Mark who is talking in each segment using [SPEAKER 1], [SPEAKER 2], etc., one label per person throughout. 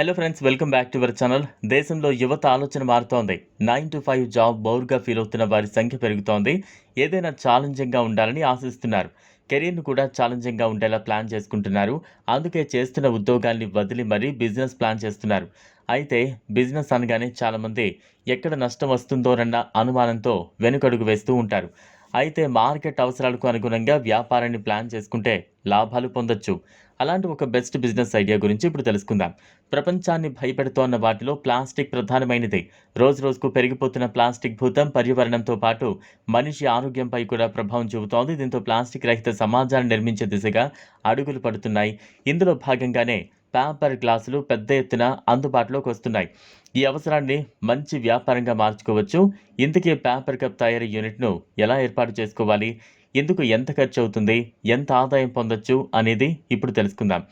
[SPEAKER 1] Hello friends welcome back to our channel దేశంలో యువత ఆలోచన మారుతోంది. నైన్ టు ఫైవ్ జాబ్ బౌర్గా ఫీల్ అవుతున్న వారి సంఖ్య పెరుగుతోంది. ఏదైనా ఛాలెంజింగ్గా ఉండాలని ఆశిస్తున్నారు. కెరీర్ను కూడా ఛాలెంజింగ్గా ఉండేలా ప్లాన్ చేసుకుంటున్నారు. అందుకే చేస్తున్న ఉద్యోగాల్ని వదిలి మరీ బిజినెస్ ప్లాన్ చేస్తున్నారు. అయితే బిజినెస్ అనగానే చాలామంది ఎక్కడ నష్టం వస్తుందోనన్న అనుమానంతో వెనుకడుగు వేస్తూ ఉంటారు. అయితే మార్కెట్ అవసరాలకు అనుగుణంగా వ్యాపారాన్ని ప్లాన్ చేసుకుంటే లాభాలు పొందొచ్చు. అలాంటి ఒక బెస్ట్ బిజినెస్ ఐడియా గురించి ఇప్పుడు తెలుసుకుందాం. ప్రపంచాన్ని భయపెడుతోన్న వాటిలో ప్లాస్టిక్ ప్రధానమైనది. రోజు రోజుకు పెరిగిపోతున్న ప్లాస్టిక్ భూతం పర్యావరణంతో పాటు మనిషి ఆరోగ్యంపై కూడా ప్రభావం చూపుతోంది. దీంతో ప్లాస్టిక్ రహిత సమాజాన్ని నిర్మించే దిశగా అడుగులు పడుతున్నాయి. ఇందులో భాగంగానే పేపర్ గ్లాసులు పెద్ద ఎత్తున అందుబాటులోకి వస్తున్నాయి. ఈ అవసరాన్ని మంచి వ్యాపారంగా మార్చుకోవచ్చు. ఇందుకే పేపర్ కప్ తయారీ యూనిట్ను ఎలా ఏర్పాటు చేసుకోవాలి? ఇందుకు ఎంత ఖర్చు అవుతుంది? ఎంత ఆదాయం పొందొచ్చు? అనేది ఇప్పుడు తెలుసుకుందాం.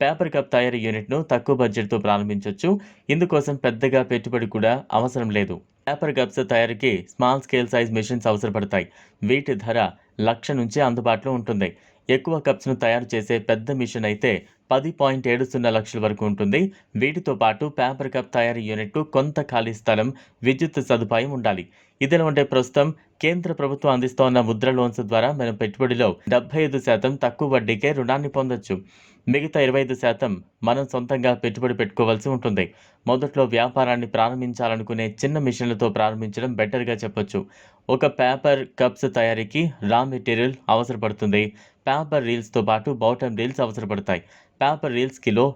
[SPEAKER 1] పేపర్ కప్ తయారీ యూనిట్ను తక్కువ బడ్జెట్తో ప్రారంభించవచ్చు ఇందుకోసం పెద్దగా పెట్టుబడి కూడా అవసరం లేదు. పేపర్ కప్స్ తయారీకి స్మాల్ స్కేల్ సైజ్ మిషన్స్ అవసరపడతాయి. వీటి ధర లక్ష నుంచి అందుబాటులో ఉంటుంది. ఎక్కువ కప్స్ను తయారు చేసే పెద్ద మిషన్ అయితే పది పాయింట్ ఏడు సున్నా లక్షల వరకు ఉంటుంది. వీటితో పాటు పేపర్ కప్ తయారీ యూనిట్కు కొంత ఖాళీ స్థలం విద్యుత్ సదుపాయం ఉండాలి. ఇదిలా ఉంటే ప్రస్తుతం కేంద్ర ప్రభుత్వం అందిస్తోన్న ముద్ర లోన్స్ ద్వారా మనం పెట్టుబడిలో డెబ్బై ఐదు శాతం తక్కువ వడ్డీకే రుణాన్ని పొందొచ్చు. మిగతా ఇరవై ఐదు శాతం మనం సొంతంగా పెట్టుబడి పెట్టుకోవాల్సి ఉంటుంది. మొదట్లో వ్యాపారాన్ని ప్రారంభించాలనుకునే చిన్న మిషన్లతో ప్రారంభించడం బెటర్గా చెప్పొచ్చు. ఒక పేపర్ కప్స్ తయారీకి రా మెటీరియల్ అవసరపడుతుంది. పేపర్ రీల్స్తో పాటు బాటమ్ రీల్స్ అవసరపడతాయి. పేపర్ రీల్స్ కిలో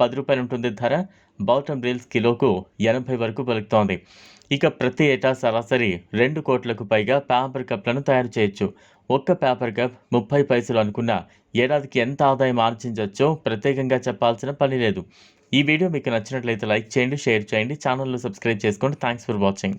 [SPEAKER 1] పది రూపాయలు ఉంటుంది ధర బాటమ్ రీల్స్ కిలోకు ఎనభై వరకు పలుకుతోంది ఇక ప్రతి ఏటా సరాసరి రెండు కోట్లకు పైగా పేపర్ కప్లను తయారు చేయొచ్చు. ఒక్క పేపర్ కప్ ముప్పై పైసలు అనుకున్న ఏడాదికి ఎంత ఆదాయం ఆర్జించవచ్చో ప్రత్యేకంగా చెప్పాల్సిన పని లేదు. ఈ వీడియో మీకు నచ్చినట్లయితే లైక్ చేయండి షేర్ చేయండి ఛానల్లో సబ్స్క్రైబ్ చేసుకోండి. Thanks for watching.